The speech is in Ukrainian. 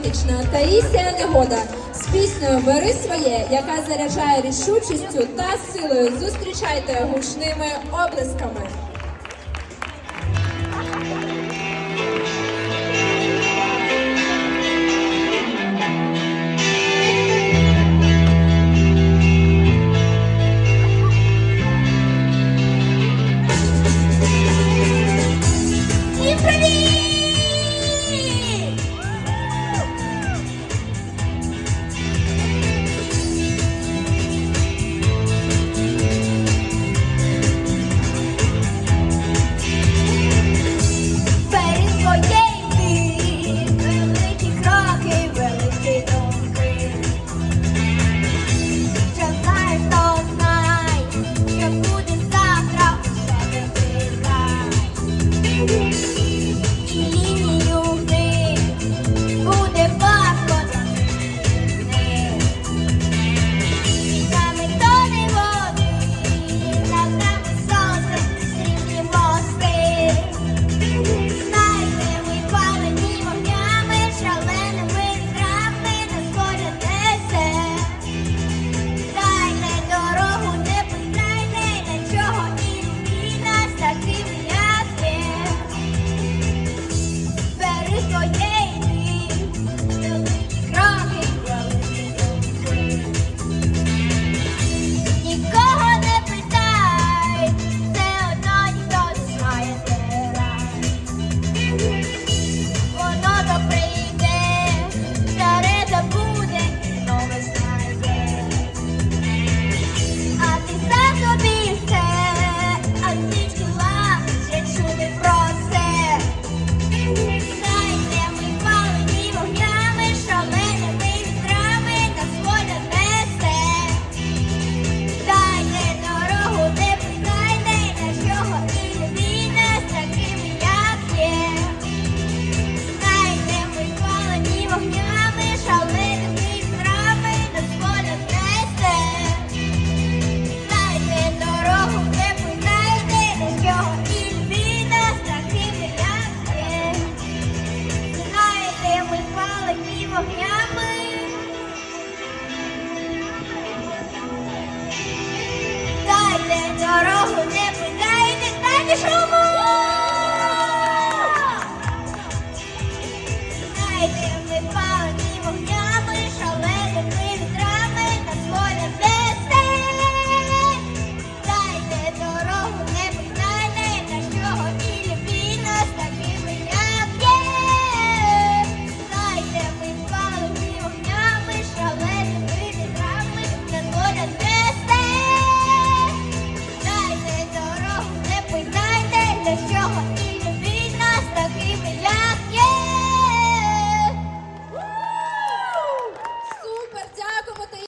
фантастична Таїсія Негода з піснею Бери своє, яка заряджає рішучістю та силою. Зустрічайте гучними облисками. дорогу не питайте, та пішов.